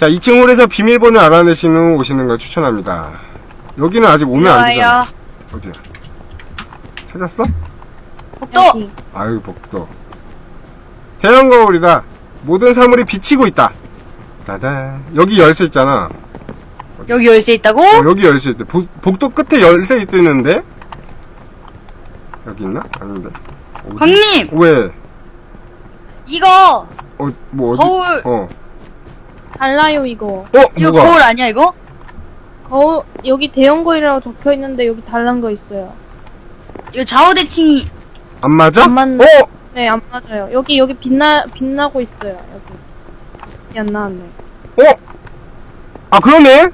자, 2층 홀에서 비밀번호 알아내신 후 오시는 걸 추천합니다. 여기는 아직 오면 안 되잖아. 어디야? 찾았어? 복도! 여기. 아유, 복도. 대형 거울이다. 모든 사물이 비치고 있다. 따단. 여기 열쇠 있잖아. 여기 열쇠 있다고? 어, 여기 열쇠 있대. 복, 복도 끝에 열쇠 있는데? 여기 있나? 아닌데. 어디? 광님! 왜? 이거! 어, 뭐 어디? 거울! 어. 달라요, 이거. 어, 이거 뭐가? 거울 아니야, 이거? 거울, 여기 대형 거울이라고 적혀 있는데 여기 달란 거 있어요. 이거 좌우대칭이, 안 맞아? 안 맞네. 어? 네, 안 맞아요. 여기, 여기 빛나, 빛나고 있어요, 여기. 빛이 안 나왔네. 어? 아, 그러네?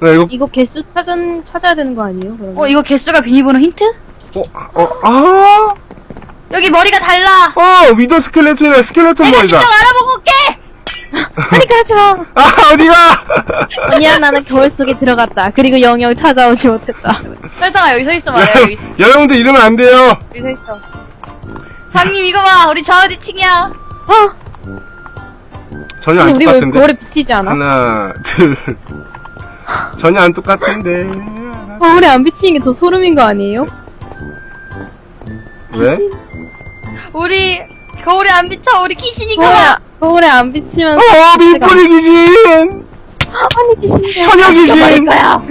네, 이거, 이거 개수 찾은, 찾아야 되는 거 아니에요, 그러면? 어, 이거 개수가 비밀번호 힌트? 어, 어, 아, 여기 머리가 달라! 어, 위더 스켈레톤이랑 스켈레톤 내가 머리다. 직접 알아보고 올게! 빨리 가죠! 아, 어디가? 언니야, 나는 거울 속에 들어갔다. 그리고 영영 찾아오지 못했다. 설탕아, 여기 서 있어 봐, 여기 있어. 여러분들 이러면 안 돼요. 여기 서 있어. 광님, 이거 봐! 우리 좌우대칭이야! 아! 전혀 근데 안 우리 왜 똑같은데? 거울에 비치지 않아? 하나, 둘. 전혀 안 똑같은데. 거울에 안 비치는 게 더 소름인 거 아니에요? 왜? 우리, 거울에 안 비쳐, 우리 귀신이가! 거울에, 거울에 안 비치면. 어, 밀뿌리 귀신! 아니, 귀신이래. 처녀 귀신! 거야! 어,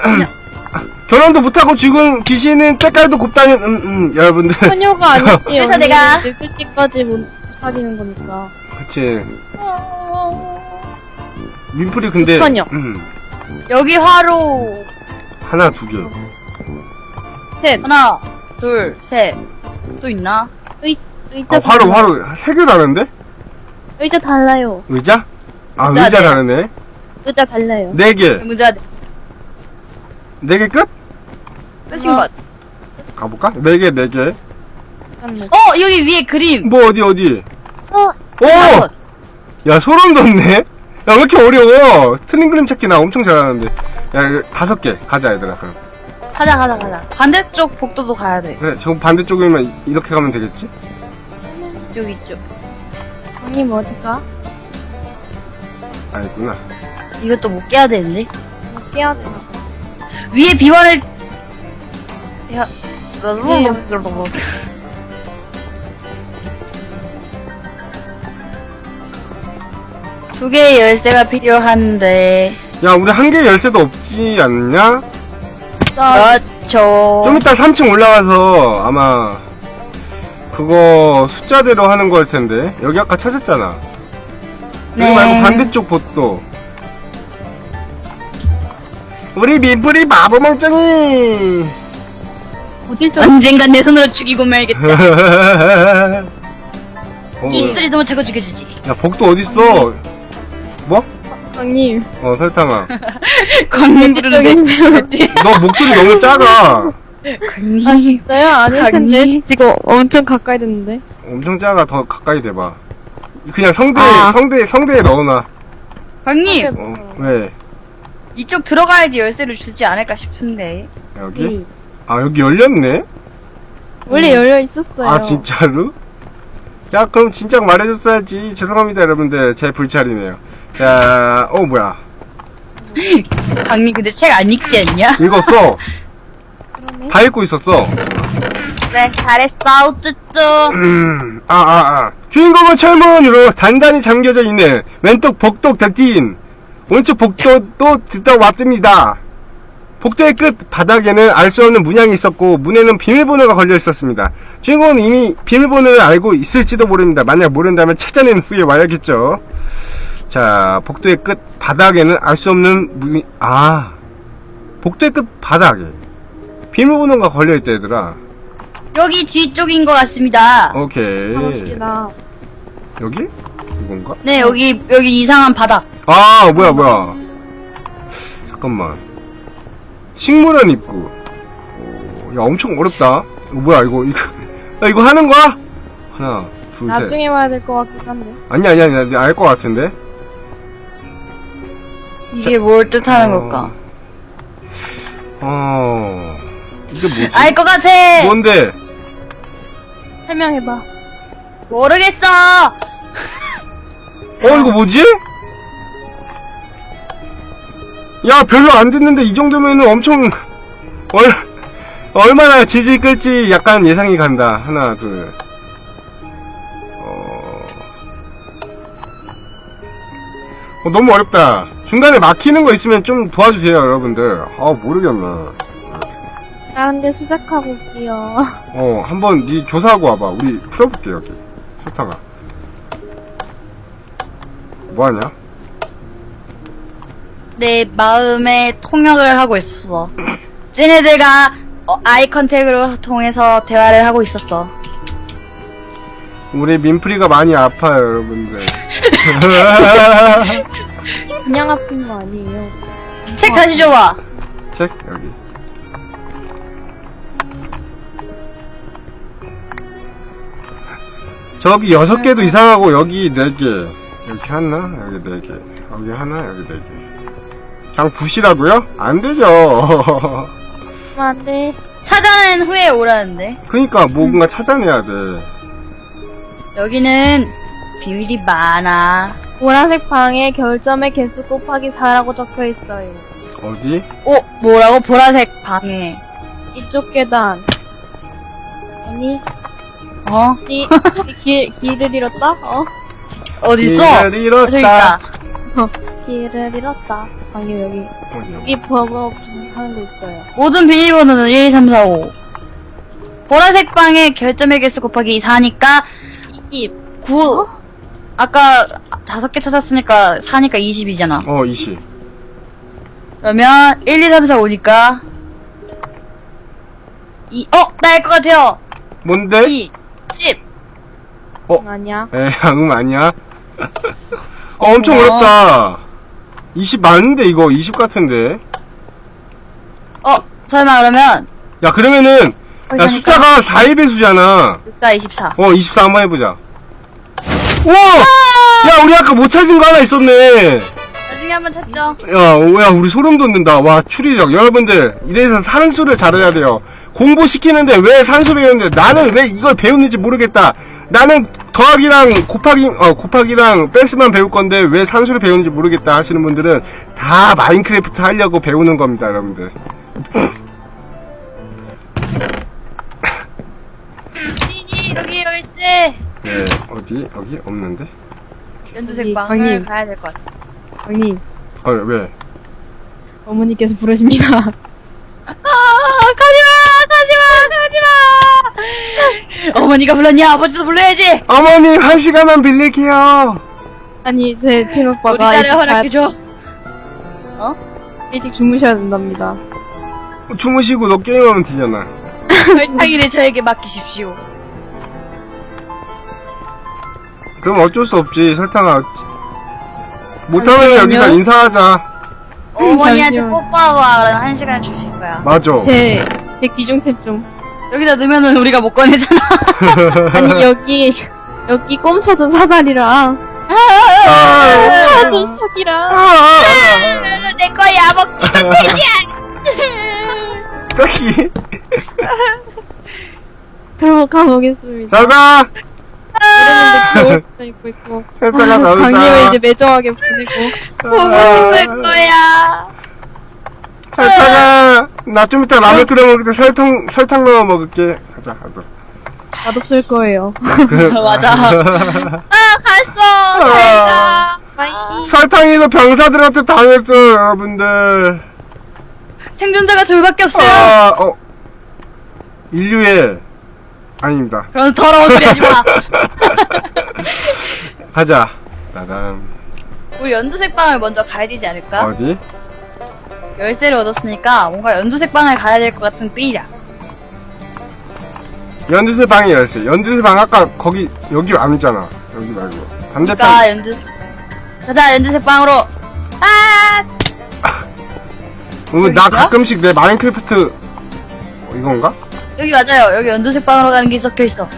그냥. 결혼도 못하고 죽은 귀신은 때깔도 곱다는, 음, 음, 여러분들. 처녀가 아니지. 그래서 내가- 늙을 때까지 못 사귀는 거니까. 그치. 민풀이 근데. 처녀. 음, 여기 화로, 하나, 두 개. 셋. 하나, 둘, 셋. 또 있나? 의, 의자. 아, 화로. 세개 다른데? 의자 달라요. 의자? 아, 의자 의자 네. 다르네. 의자 달라요. 네 개. 문자 네 개 끝? 끝인 어. 것. 가볼까? 네 개, 네 개. 어, 여기 위에 그림. 뭐, 어디, 어디? 어, 오! 어, 야, 소름 돋네? 야, 왜 이렇게 어려워? 틀린 그림 찾기 나 엄청 잘하는데. 야, 이거 다섯 개. 가자, 얘들아, 그럼. 가자, 가자, 가자. 반대쪽 복도도 가야 돼. 그래, 저 반대쪽이면 이렇게 가면 되겠지? 여기 있죠. 언니 뭐 어디가? 아, 있구나. 이것도 못 깨야 되는데. 뭐 깨야 되나 봐. 위에 비원을. 야, 예. 두 개의 열쇠가 필요한데. 야, 우리 한 개 열쇠도 없지 않냐? 나, 그렇죠. 좀 이따 3층 올라가서 아마 그거 숫자대로 하는 걸 텐데. 여기 아까 찾았잖아. 여기 네. 말고 반대쪽 복도. 우리 바보 멍청이! 어딜 좀, 언젠간 내 손으로 죽이고 말겠다. 어, 이 소리도 못하고 죽여주지. 야, 복도 어딨어? 뭐? 언님. 어, 설탕아. 광님 부르는데. 너 목소리 너무 작아. 아, 광님. 진짜요? 아닐 텐데. 언니. 지금 엄청 가까이 됐는데. 엄청 작아. 더 가까이 대봐. 그냥 성대에, 아. 성대에, 성대에 넣어놔. 광님, 어, 왜? 이쪽 들어가야지 열쇠를 주지 않을까 싶은데. 여기? 음. 아, 여기 열렸네? 원래 열려 있었어요. 아, 진짜로? 야, 그럼 진작 말해줬어야지. 죄송합니다, 여러분들. 제 불찰이네요. 자, 어, 뭐야. 광님 근데 책 안 읽지 않냐? 읽었어. 그러네. 다 읽고 있었어. 그래, 잘했어, 우쭈쭈. 음, 아, 아, 아. 주인공은 철문으로 단단히 잠겨져 있는 왼쪽 복도 곁인 오른쪽 복도도 듣다 왔습니다. 복도의 끝 바닥에는 알 수 없는 문양이 있었고 문에는 비밀번호가 걸려 있었습니다. 주인공은 이미 비밀번호를 알고 있을지도 모릅니다. 만약 모른다면 찾아낸 후에 와야겠죠. 자, 복도의 끝 바닥에는 알 수 없는 문, 아, 복도의 끝 바닥에 비밀번호가 걸려 있다 얘들아. 여기 뒤쪽인 것 같습니다. 오케이. 가봅시다. 여기? 이건가? 네, 여기, 여기 이상한 바닥. 아, 뭐야, 뭐야. 잠깐만. 식물원 입구. 오, 야, 엄청 어렵다. 어, 뭐야, 이거, 이거. 야, 이거 하는 거야? 하나, 둘, 셋. 나중에 와야 될 것 같긴 한데. 아니, 아니, 아니, 알 것 같은데? 이게 뭘 뜻하는 어. 걸까? 어. 이게 뭐지? 알 것 같아! 뭔데? 설명해봐. 모르겠어! 어, 이거 뭐지? 야, 별로 안 됐는데 이 정도면은 엄청 얼 얼마나 질질 끌지 약간 예상이 간다. 하나, 둘. 어... 어, 너무 어렵다. 중간에 막히는 거 있으면 좀 도와주세요, 여러분들. 아, 모르겠나. 다른 데 수색하고 올게요. 어, 한번 니 조사하고 와봐. 우리 풀어볼게, 여기. 설타가. 뭐하냐? 내 마음의 통역을 하고 있었어. 쟤네들과 어, 아이 컨택으로 통해서 대화를 하고 있었어. 우리 민프리가 많이 아파요, 여러분들. 그냥 아픈 거 아니에요. 책 다시 줘봐. 책, 여기. 저기 여섯 개도 이상하고 여기 네 개. 여기 하나, 여기 네 개. 여기 하나, 여기 네 개. 그냥 부시라고요? 안 되죠. 그러면 안 돼. 찾아낸 후에 오라는데. 그니까 뭔가 찾아내야 돼. 여기는 비밀이 많아. 보라색 방에 결점의 개수 곱하기 4라고 적혀 있어요. 어디? 오, 뭐라고? 보라색 방에. 이쪽 계단. 아니, 어? 이, 길, 길을 잃었다? 어? 어딨어? 길을 잃었다. 저기 있다. 어, 길을 잃었다. 아니, 여기. 여기 버거 좀 하는 거 있어요. 모든 비밀번호는 1, 2, 3, 4, 5. 보라색 방에 결점의 개수 곱하기 4니까 20. 9. 아까 다섯 개 찾았으니까 4니까 20이잖아. 어, 이시. 그러면 1, 2, 3, 4, 5니까 2. 어, 나 알 것 같아요. 뭔데? 2, 10. 어? 아니야. 에, 음 아니야. 어, 엄청 어. 어렵다. 20 맞는데, 이거 20 같은데. 어, 설마 그러면 야, 그러면은, 야, 그러니까. 숫자가 4의 배수잖아. 6, 4, 24. 어, 24 한번 해보자. 우와! 야, 우리 아까 못 찾은 거 하나 있었네. 나중에 한번 찾죠. 야, 오, 야, 우리 소름 돋는다. 와, 추리력. 여러분들, 이래서 산수를 잘해야 돼요. 공부시키는데 왜 산수 배우는데 나는 왜 이걸 배웠는지 모르겠다. 나는 더하기랑 곱하기, 어, 곱하기랑 뺄스만 배울 건데 왜 산수를 배우는지 모르겠다 하시는 분들은 다 마인크래프트 하려고 배우는 겁니다, 여러분들. 니니, 여기 열쇠. 네, 어디? 여기? 없는데? 연두색 여기, 방을. 가야 될 것 같아. 형님, 어, 왜? 어머니께서 부르십니다. 아, 가지마! 가지마! 가지마! 어머니가 불렀냐? 아버지도 불러야지! 어머님, 한 시간만 빌릴게요. 아니, 제 우리 친오빠가 딸을 허락해줘. 어? 자- 일찍 주무셔야 된답니다. 주무시고 너 게임하면 되잖아. 설탕이를 저에게 맡기십시오. 그럼 어쩔 수 없지, 설탕아. 못하면 잠시만요. 여기서 인사하자. 어머니한테 잠시만. 뽀뽀하고 와. 그러면 한 시간 주실 거야. 맞아. 제, 제 기종템 좀. 여기다 넣으면은 우리가 못 꺼내잖아. 아니, 여기, 여기 꼼쳐둔 사다리랑, 아. 사둔 석이랑, 내 거야. 먹지도 되지 여기. 그럼 가보겠습니다. 잘 가. 이랬는데 겨울 입고 있고. 햇살아, 나오자. 강림을 이제 매정하게 부시고. 보고 싶을 거야. 설탕아. 나 좀 이따 라면 끓여 먹을 때 설탕, 설탕 넣어 먹을게. 가자, 가자. 맛없을 거예요. 맞아. 아, 갔어. 잘 가. 빠이. 설탕이도 병사들한테 당했어, 여러분들. 생존자가 둘밖에 없어요. 아, 어. 인류의, 아닙니다. 그럼 더러운 소리 하지 마. 가자. 따단. 우리 연두색 방을 먼저 가야 되지 않을까? 어디? 열쇠를 얻었으니까 뭔가 연두색 방을 가야 될 것 같은 삐이야. 연두색 방이 열쇠. 연두색 방 아까 거기, 여기 아니잖아. 여기 말고. 반대편. 그러니까 연두 가자 연두색 방으로. 아 어, 나? 가끔씩 내 마인크래프트 어, 이건가? 여기 맞아요. 여기 연두색 방으로 가는 게 적혀 있어.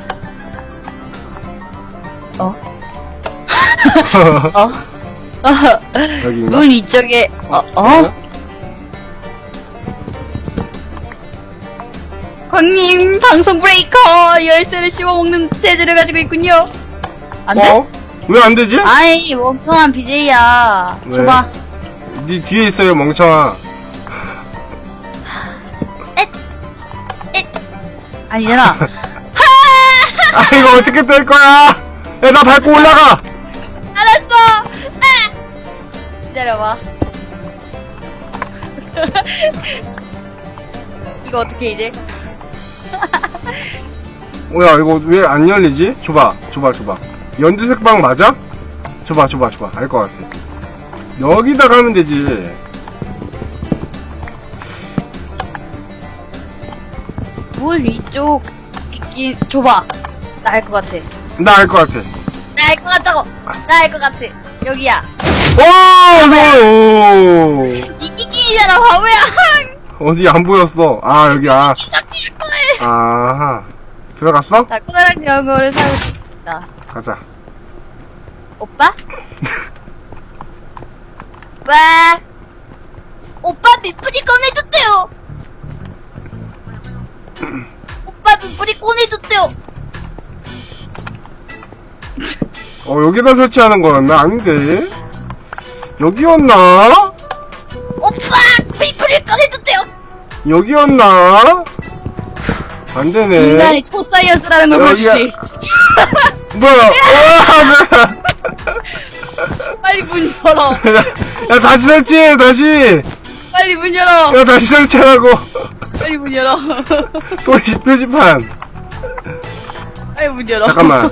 어? 어? 여기인가? 문 이쪽에 어? 어? 광님 방송 브레이커 열쇠를 씹어먹는 재주를 가지고 있군요. 안 돼? 어? 왜 안 되지? 아이 멍청한 BJ야. 왜? 줘봐. 네 뒤에 있어요, 멍청아. 아니잖아. 아, 이거 어떻게 될 거야? 야, 나 밟고 올라가! 알았어. 아! 기다려봐. 이거 어떻게 이제? 뭐야, 이거 왜 안 열리지? 줘봐, 줘봐, 줘봐. 연두색 방 맞아? 줘봐, 줘봐, 줘봐. 알 것 같아. 여기다 가면 되지. 물 위쪽 끼 줘봐. 나 알 것 같아. 나 알 것 같아. 나 알 것 같다고. 나 알 것 같아. 여기야. 오! 오! 이 끼끼이잖아 바보야. 어디 안 보였어. 아, 여기, 아. 끼끼 걸. 아하. 들어갔어? 자, 코나랑 연거를 사고 싶다. 가자. 오빠? 오빠? 오빠 밑뿌리 꺼내줬대요. 오빠 밑뿌리 꺼내줬대요. 어, 여기다 설치하는 거였나? 아닌데? 여기였나? 오빠 밑뿌리 꺼내줬대요. 여기였나? 안 되네. 인간이 초사이언스라는 걸. 보시. 뭐야? 와, 빨리 문 열어. 야, 야, 다시 설치해, 다시! 빨리 문 열어. 야, 다시 설치하라고! 빨리 문 열어. 표지, 표지판! 빨리 문 열어. 잠깐만.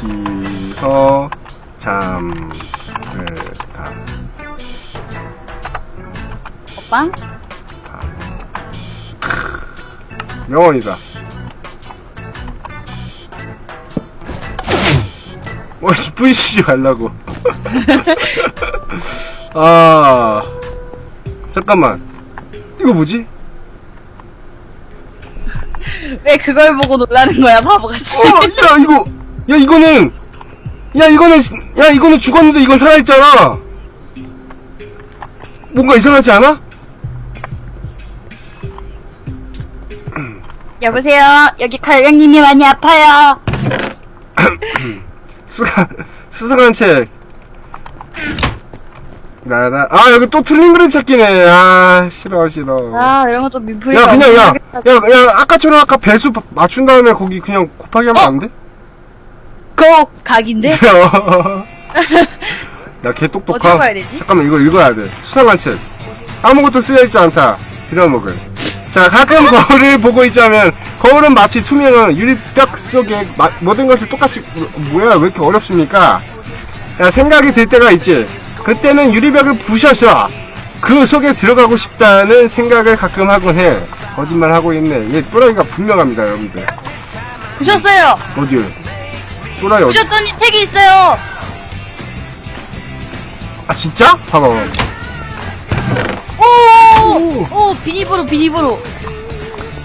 여기서 잠들 오빠? 영원이다. 뭐, 뿌리시지 말라고. 아, 잠깐만. 이거 뭐지? 왜 그걸 보고 놀라는 거야, 바보같이. 어, 야, 이거, 야, 이거는, 야, 이거는, 시- 야, 이거는 죽었는데 이건 살아있잖아. 뭔가 이상하지 않아? 여보세요? 여기 칼령님이 많이 아파요. 수상, 수상한 책. 나 나, 아, 여기 또 틀린 그림 찾기네. 아, 싫어, 싫어. 아, 이런 것도 민풀이가 야, 그냥, 야. 야, 야, 아까처럼 아까 배수 바- 맞춘 다음에 거기 그냥 곱하기 하면 어? 안 돼? 그거 각인데? 야, 개 똑똑하. 어디로 가야 되지? 잠깐만, 이거 읽어야 돼. 수상한 책. 아무것도 쓰여있지 않다. 빌어먹을. 자, 가끔 거울을 보고 있자면, 거울은 마치 투명한 유리벽 속에 마- 모든 것을 똑같이, 뭐야, 왜 이렇게 어렵습니까? 야, 생각이 들 때가 있지. 그때는 유리벽을 부셔서, 그 속에 들어가고 싶다는 생각을 가끔 하곤 해. 거짓말 하고 있네. 얘 또라이가 분명합니다, 여러분들. 부셨어요. 어디요? 또라이 어디? 부셨더니 책이 있어요. 아, 진짜? 봐봐. 오, 오, 비니브로, 비니브로.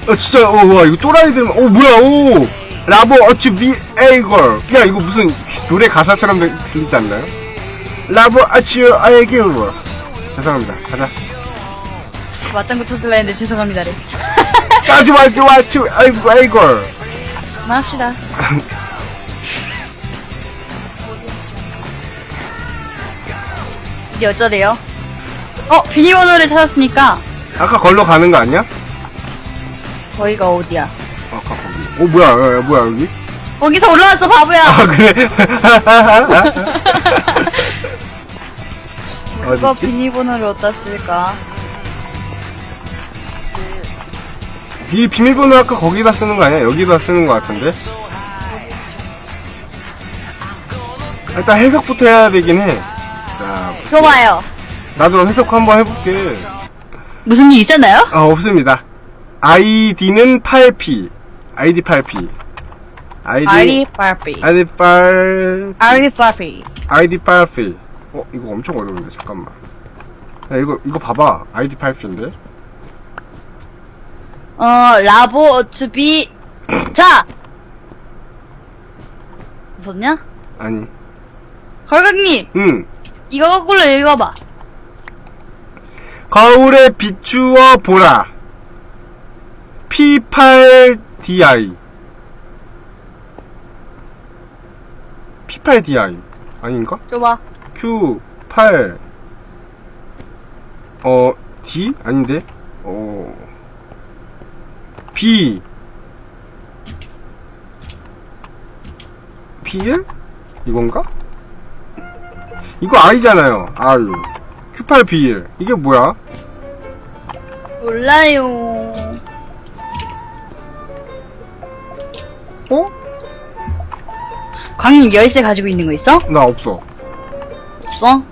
어, 진짜, 어, 와, 이거 또라이들, 어, 뭐야, 오! 라보 어츠 비 에이걸. 야, 이거 무슨 노래 가사처럼 들- 들리지 않나요? 라보 어츠 에이걸. 죄송합니다. 가자. 맞장구 쳤을라 했는데 죄송합니다 래. 까지 와지 와지 에이걸. 그만합시다. 이제 어쩌래요? 어, 비밀번호를 찾았으니까, 아까 걸로 가는 거 아니야? 거기가 어디야? 아까 거기. 어, 뭐야, 야, 야, 뭐야, 여기? 거기서 올라왔어, 바보야! 아, 그래? 그거 어딨지? 비밀번호를 어디다 쓸까? 이 비밀번호 아까 거기다 쓰는 거 아니야? 여기다 쓰는 거 같은데? 일단 해석부터 해야 되긴 해. 자, 줘봐요. 나도 해석 한번 해볼게. 무슨 일 있었나요? 아, 없습니다. 아이디는 8P. 아이디 8P. 아이디, 아리 파피. 아이디 8, 아리 파피. 아이디 8P. 어, 이거 엄청 어려운데, 잠깐만. 야, 이거, 이거 봐봐. 아이디 8P인데? 어, 라보 어츠비. 자! 웃었냐? 아니. 걸각님, 응. 이거 거꾸로 읽어봐. 거울에 비추어 보라. P8DI. P8DI 아닌가? 줘봐. Q8 어 D 아닌데 어 B P1 이건가? 이거 I잖아요. I Q8 B1 이게 뭐야? 몰라요. 어? 광님 열쇠 가지고 있는 거 있어? 나 없어. 없어?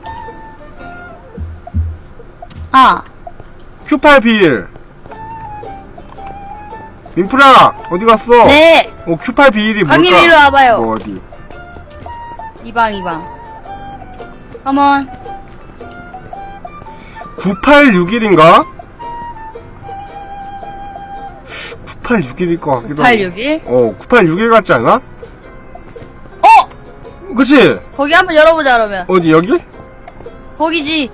아, Q8 B1 민프라 어디 갔어? 네. 어 Q8 B1이 뭘까? 광님 이리 와봐요. 뭐 어디? 이방 이방. 컴온. 9861인가? 9861일 것 같기도 하고. 9861? 어, 9861 같지 않아? 어! 그치? 거기 한번 열어보자 그러면. 어디, 여기? 거기지.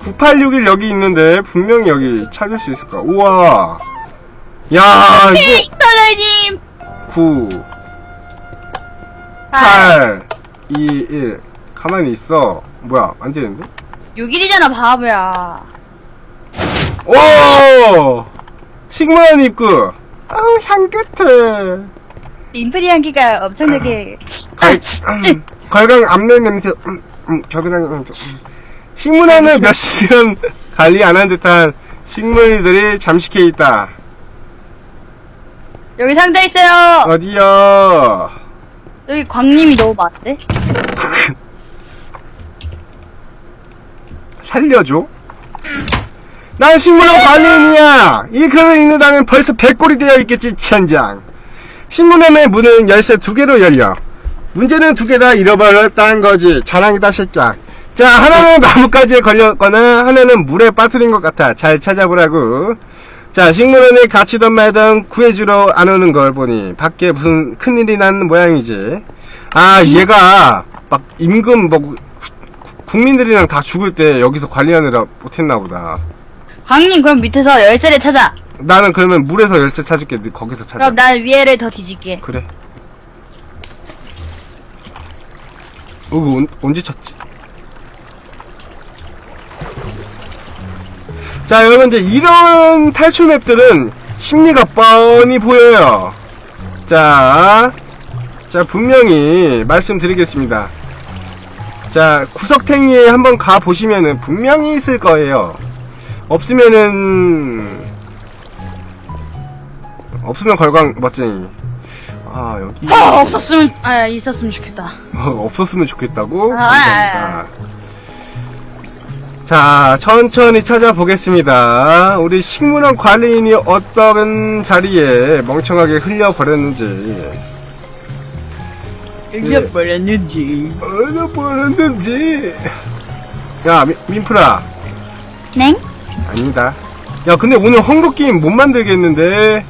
9861 여기 있는데, 분명히 여기 찾을 수 있을까? 우와. 야, 네, 이거, 선생님. 9, 아, 8, 2, 1. 가만히 있어. 뭐야, 안 되는데? 6일이잖아 바보야. 오! 식물원 입구. 아우, 향긋해. 인프리 향기가 엄청나게. 걸, 음, 걸강 앞면 냄새, 음, 음, 겨드랑이, 음, 좀, 음. 식물원을 몇 시간 관리 안 한 듯한 식물들이 잠식해 있다. 여기 상자 있어요. 어디요? 여기 광님이 너무 많은데? 살려줘? 난 식물원 관리인이야! 이 글을 읽는다면 벌써 백골이 되어 있겠지, 천장. 식물원의 문은 열쇠 두 개로 열려. 문제는 두 개 다 잃어버렸다는 거지. 자랑이다, 새끼야. 자, 하나는 나뭇가지에 걸렸거나, 하나는 물에 빠뜨린 것 같아. 잘 찾아보라고. 자, 식물원에 갇히던 말던 구해주러 안 오는 걸 보니, 밖에 무슨 큰일이 난 모양이지. 아, 얘가, 막, 임금, 뭐, 구- 국민들이랑 다 죽을 때 여기서 관리하느라 못했나 보다. 광님 그럼 밑에서 열쇠를 찾아. 나는 그러면 물에서 열쇠 찾을게. 네 거기서 찾아. 그럼 난 위에를 더 뒤질게. 그래. 어, 이거 언, 언제 찾지? 자, 여러분들, 이런 탈출 맵들은 심리가 뻔히 보여요. 자, 자, 분명히 말씀드리겠습니다. 자, 구석탱이에 한번 가 보시면은 분명히 있을 거예요. 없으면은, 없으면 걸광 멋쟁이. 아, 여기. 허 없었으면 아 있었으면 좋겠다. 어, 없었으면 좋겠다고? 아, 감사합니다. 자, 천천히 찾아보겠습니다. 우리 식물원 관리인이 어떤 자리에 멍청하게 흘려버렸는지. 흘려버렸는지. 흘려버렸는지. 야, 민, 민프라. 냉? 아니다. 야, 근데 오늘 헝거 게임 못 만들겠는데.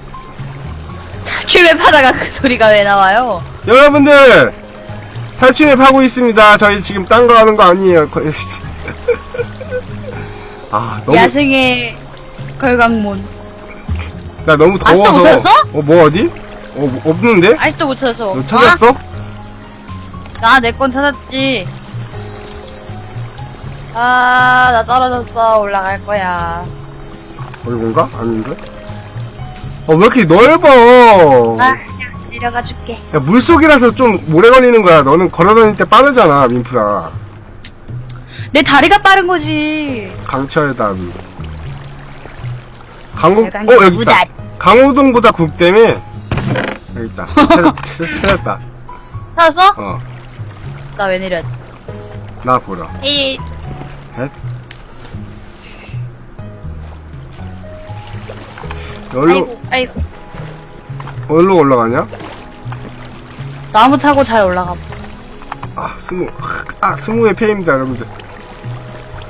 탈출맵 하다가 그 소리가 왜 나와요? 여러분들! 탈출맵 하고 있습니다. 저희 지금 딴 거 하는 거 아니에요. 거- 아, 너무. 야생의 걸광문. 나 너무 아직도 더워서. 못 찾았어? 어, 뭐 어디? 어, 뭐 없는데? 아직도 못 찾았어. 너 찾았어? 나 내 건 찾았지. 아, 나 떨어졌어. 올라갈 거야. 어, 이건가? 아닌데? 어, 왜 이렇게 넓어? 아, 그냥 내려가 줄게. 야, 물속이라서 좀 오래 걸리는 거야. 너는 걸어다닐 때 빠르잖아, 민프라. 내 다리가 빠른 거지. 강호, 약간 어, 여기 있다. 강호동보다 국대매 여기 있다. 찾았, 찾았다. 찾았어? 어, 나 왜 내렸? 나 보러. 에이, 헷. 여기로, 아이고, 아이고. 어디로 올라가냐? 나무 타고 잘 올라가. 아, 스무, 아, 스무의 패입니다, 여러분들.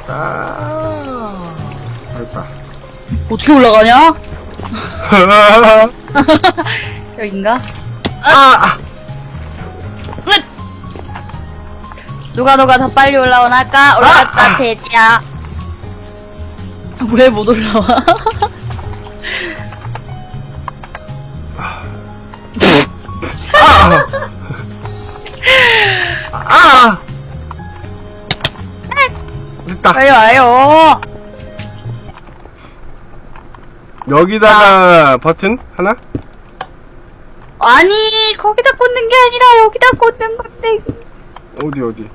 아, 됐다. 어떻게 올라가냐? 여긴가? 아, 으 누가 누가 더 빨리 올라오나 할까? 올라갔다 아! 돼지야. 왜 못 올라와? 아, 아! 됐다. 빨리 와요. 여기다가 버튼 하나? 아니, 거기다 꽂는 게 아니라 여기다 꽂는 건데. 어디 어디?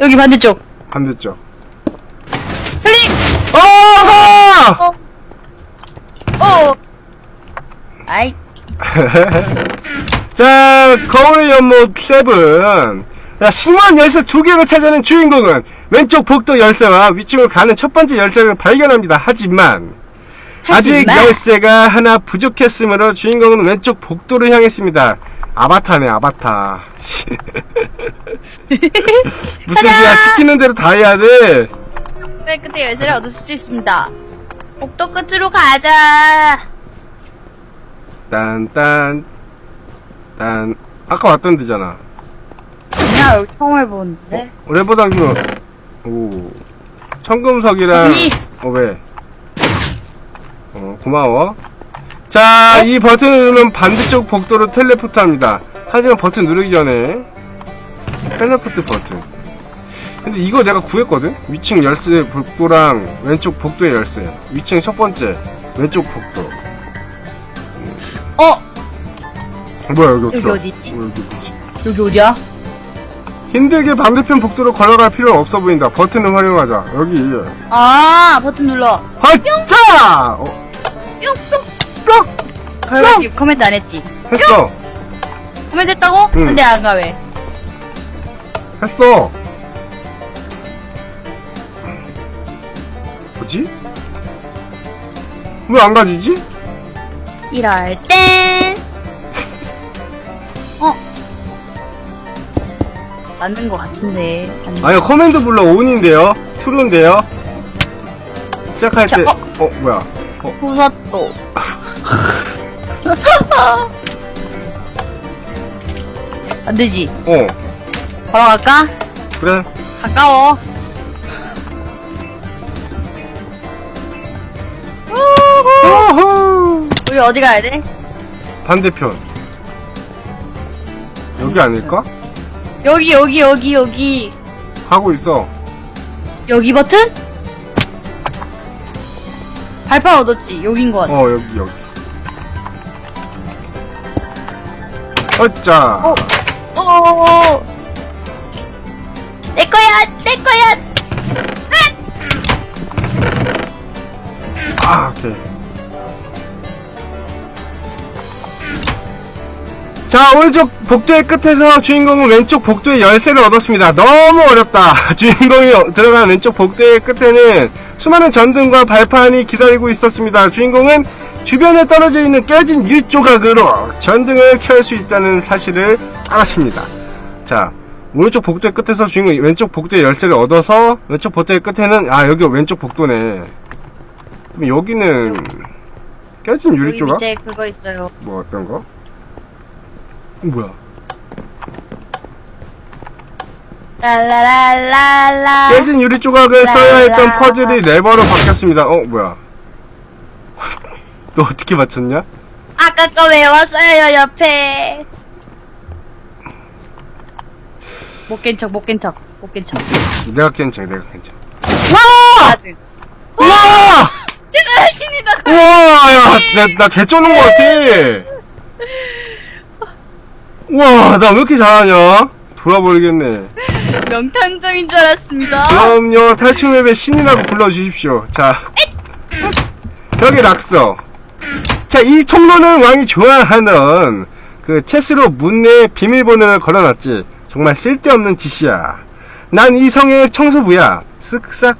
여기 반대쪽. 반대쪽. 클릭! 어! 어! 아이, 자, 거울의 연못 세븐. 자, 신원 열쇠 두 개를 찾아낸 주인공은 왼쪽 복도 열쇠와 위층으로 가는 첫 번째 열쇠를 발견합니다. 하지만, 아직 하지만. 열쇠가 하나 부족했으므로 주인공은 왼쪽 복도를 향했습니다. 아바타네, 아바타. 씨. 무슨 가자! 소리야, 시키는 대로 다 해야 돼. 왜 끝에 열쇠를 얻을 수 있습니다. 복도 끝으로 가자. 딴, 딴, 딴. 아까 왔던 데잖아. 야, 여기 처음 해보는데. 레버 당기면, 오. 청금석이랑, 언니! 어, 왜? 어, 고마워. 자, 이 버튼을 누르면 반대쪽 복도로 텔레포트 합니다. 하지만 버튼 누르기 전에, 텔레포트 버튼. 근데 이거 내가 구했거든? 위층 열쇠 복도랑 왼쪽 복도의 열쇠. 위층 첫 번째, 왼쪽 복도. 어! 뭐야, 여기 와? 어디지? 어, 여기 어디지? 여기 어디야? 힘들게 반대편 복도로 걸어갈 필요는 없어 보인다. 버튼을 활용하자. 여기. 아, 버튼 눌러. 하자! 어, 뿅, 뿅. 뿅! 걸었지, 코멘트 안 했지. 했어. 코멘트 했다고? 응. 근데 안 가, 왜? 했어. 뭐지? 왜 안 가지지? 이럴 땐. 어? 맞는 것 같은데. 아니, 아니요, 커맨드 블러 온인데요. 트루인데요. 시작할 자, 때, 어? 어, 뭐야. 어, 부쉈또. 안 되지. 어, 걸어갈까? 그래. 가까워. 어허! 우리 어디 가야 돼? 반대편. 여기 아닐까? 여기, 여기, 여기, 여기. 하고 있어. 여기 버튼? 발판 얻었지. 여긴 것 같아. 어, 여기, 여기. 어짜. 어, 어, 어, 어. 내 거야, 내 거야. 아, 오케이. 자, 오른쪽 복도의 끝에서 주인공은 왼쪽 복도의 열쇠를 얻었습니다. 너무 어렵다. 주인공이 어- 들어간 왼쪽 복도의 끝에는 수많은 전등과 발판이 기다리고 있었습니다. 주인공은 주변에 떨어져 있는 깨진 유 조각으로 전등을 켤 수 있다는 사실을 알았습니다. 자, 오른쪽 복도의 끝에서 주인공이 왼쪽 복도의 열쇠를 얻어서 왼쪽 복도의 끝에는 아 여기 왼쪽 복도네. 그럼 여기는 깨진 유리 여기 조각? 밑에 그거 있어요. 뭐 어떤 거? 뭐야? 랄라랄랄라. 깨진 유리 조각을 써야 했던. 퍼즐이 레버로 바뀌었습니다. 어 뭐야? 너 어떻게 맞췄냐? 아까 거 외웠어요, 옆에. 못 깬 척, 못 깬 척, 못 깬 척. 내가 괜찮아, 내가 괜찮아. 와! 아직. 와! 대단하십니다. 우와, 야, 나, 나 개쩌는 것 같아. 우와, 나 왜 이렇게 잘하냐? 돌아버리겠네. 명탐정인 줄 알았습니다. 그럼요, 탈출맵의 신이라고 불러주십시오. 자, 벽에 낙서. 자, 이 통로는 왕이 좋아하는 그 체스로 문내에 비밀번호를 걸어놨지. 정말 쓸데없는 짓이야. 난 이 성의 청소부야. 쓱싹.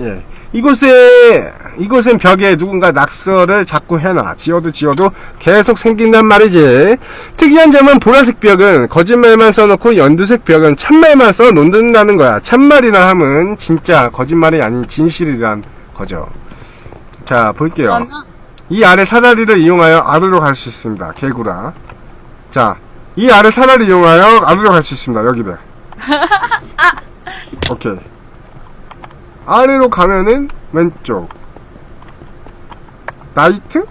예. 이곳에, 이곳은 벽에 누군가 낙서를 자꾸 해놔. 지워도 지워도 계속 생긴단 말이지. 특이한 점은 보라색 벽은 거짓말만 써놓고 연두색 벽은 참말만 써놓는다는 거야. 참말이라 함은 진짜 거짓말이 아닌 진실이란 거죠. 자, 볼게요. 이 아래 사다리를 이용하여 아래로 갈 수 있습니다. 개구라. 자, 이 아래 사다리를 이용하여 아래로 갈 수 있습니다. 여기를. 아, 오케이. 아래로 가면은 왼쪽. 나이트?